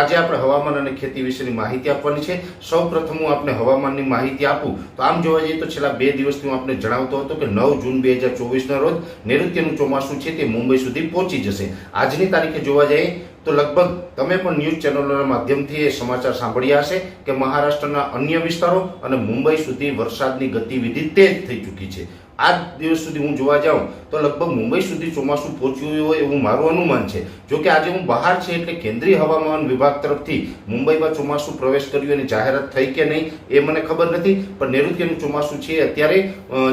આજે આપણે હવામાન અને ખેતી વિશેની માહિતી આપવાની છે. સૌ પ્રથમ હું આપને હવામાનની માહિતી આપું. તો આમ જોવા જઈએ તો છેલ્લા બે દિવસથી હું આપને જણાવતો હતો કે નવ જૂન બે હજાર ચોવીસના રોજ નૈઋત્યનું ચોમાસું છે તે મુંબઈ સુધી પહોંચી જશે. આજની તારીખે જોવા જઈએ તો લગભગ તમે પણ ન્યૂઝ ચેનલોના માધ્યમથી એ સમાચાર સાંભળ્યા હશે કે મહારાષ્ટ્રના અન્ય વિસ્તારો અને મુંબઈ સુધી વરસાદની ગતિવિધિ તેજ થઈ ચૂકી છે. આજ દિવસ સુધી હું જોવા જાઉં, તો લગભગ મુંબઈ સુધી ચોમાસું પહોંચ્યું હોય એવું મારું અનુમાન છે. જો કે આજે હું બહાર છે એટલે કેન્દ્રીય હવામાન વિભાગ તરફથી મુંબઈમાં ચોમાસું પ્રવેશ કર્યું એની જાહેરાત થઈ કે નહીં એ મને ખબર નથી, પણ નૈઋત્યનું ચોમાસું છે અત્યારે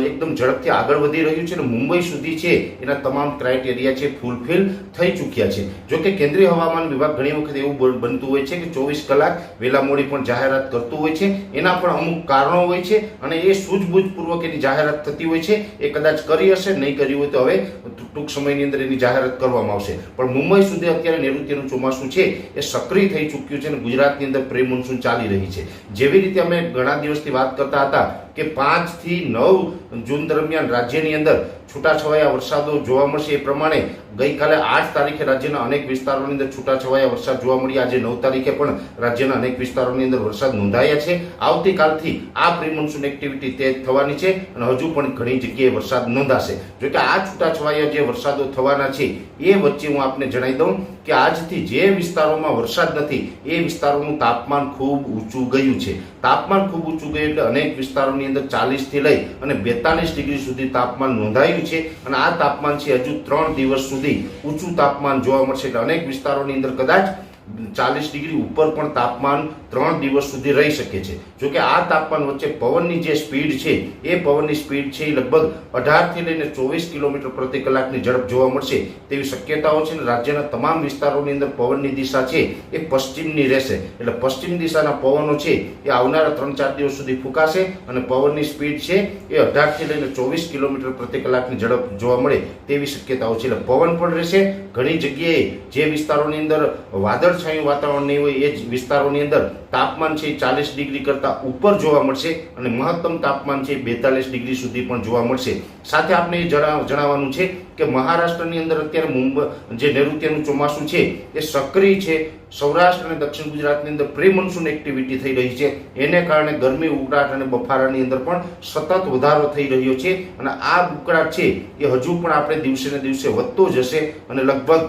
એકદમ ઝડપથી આગળ વધી રહ્યું છે અને મુંબઈ સુધી છે એના તમામ ક્રાઇટેરિયા છે ફૂલફિલ થઈ ચૂક્યા છે. જો કે કેન્દ્રીય હવામાન વિભાગ ઘણી વખત એવું બન- બનતું હોય છે કે ચોવીસ કલાક વહેલા મોડી પણ જાહેરાત કરતું હોય છે, એના પણ અમુક કારણો હોય છે અને એ સૂઝબૂઝપૂર્વક એની જાહેરાત થતી હોય છે. એ કદાચ કરી હશે, નહીં કરી હોય તો હવે ટૂંક સમયની અંદર એની જાહેરાત કરવામાં આવશે. પણ મુંબઈ સુધી અત્યારે નૈઋત્યનું ચોમાસું છે, એ સક્રિય થઈ ચૂક્યું છે અને ગુજરાતની અંદર પ્રી મોન્સૂન ચાલી રહી છે. જેવી રીતે અમે ઘણા દિવસથી વાત કરતા હતા કે પાંચથી નવ જૂન દરમિયાન રાજ્યની અંદર છૂટાછવાયા વરસાદો જોવા મળશે. એ પ્રમાણે ગઈકાલે આઠ તારીખે રાજ્યના અનેક વિસ્તારોની અંદર છૂટાછવાયા વરસાદ જોવા મળ્યા આજે નવ તારીખે પણ રાજ્યના અનેક વિસ્તારોની અંદર વરસાદ નોંધાયા છે. આવતીકાલથી આ પ્રી મોન્સૂન એક્ટિવિટી તેજ થવાની છે અને હજુ પણ ઘણી જગ્યાએ વરસાદ નોંધાશે. જો કે આ છૂટાછવાયા જે વરસાદો થવાના છે, એ વચ્ચે હું આપને જણાવી દઉં કે આજથી જે વિસ્તારોમાં વરસાદ નથી, એ વિસ્તારોનું તાપમાન ખૂબ ઊંચું ગયું છે. તાપમાન ખૂબ ઊંચું ગયું એટલે અનેક વિસ્તારોની અંદર ચાલીસથી લઈ અને બેતાલીસ ડિગ્રી સુધી તાપમાન નોંધાયું છે અને આ તાપમાન છે હજુ ત્રણ દિવસ સુધી ઊંચું તાપમાન જોવા મળશે. એટલે અનેક વિસ્તારોની અંદર કદાચ ચાલીસ ડિગ્રી ઉપર પણ તાપમાન ત્રણ દિવસ સુધી રહી શકે છે. જો કે આ તાપમાન વચ્ચે પવનની જે સ્પીડ છે, એ પવનની સ્પીડ છે એ લગભગ અઢારથી લઈને ચોવીસ કિલોમીટર પ્રતિ કલાકની ઝડપ જોવા મળશે તેવી શક્યતાઓ છે અને રાજ્યના તમામ વિસ્તારોની અંદર પવનની દિશા છે એ પશ્ચિમની રહેશે. એટલે પશ્ચિમ દિશાના પવનો છે એ આવનારા ત્રણ ચાર દિવસ સુધી ફૂંકાશે અને પવનની સ્પીડ છે એ અઢારથી લઈને ચોવીસ કિલોમીટર પ્રતિ કલાકની ઝડપ જોવા મળે તેવી શક્યતાઓ છે. એટલે પવન પણ રહેશે. ઘણી જગ્યાએ જે વિસ્તારોની અંદર વાદળછાયું વાતાવરણ નહીં હોય એ જ વિસ્તારોની અંદર તાપમાન છે ચાલીસ ડિગ્રી કરતાં ઉપર જોવા મળશે અને મહત્તમ તાપમાન છે બેતાલીસ ડિગ્રી સુધી પણ જોવા મળશે. સાથે આપણે એ જણાવ જણાવવાનું છે કે મહારાષ્ટ્રની અંદર અત્યારે મુંબઈ જે નૈઋત્યનું ચોમાસું છે એ સક્રિય છે. સૌરાષ્ટ્ર અને દક્ષિણ ગુજરાતની અંદર પ્રી મોન્સૂન એક્ટિવિટી થઈ રહી છે. એને કારણે ગરમી, ઉકળાટ અને બફારાની અંદર પણ સતત વધારો થઈ રહ્યો છે અને આ ઉકળાટ છે એ હજુ પણ આપણે દિવસે ને દિવસે વધતો જશે અને લગભગ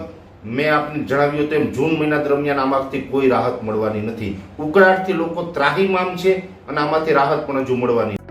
મેં આપને જણાવ્યું તેમ જૂન મહિના દરમિયાન આમાંથી કોઈ રાહત મળવાની નથી. ઉકળાટથી લોકો ત્રાહીમામ છે અને આમાંથી રાહત પણ હજુ મળવાની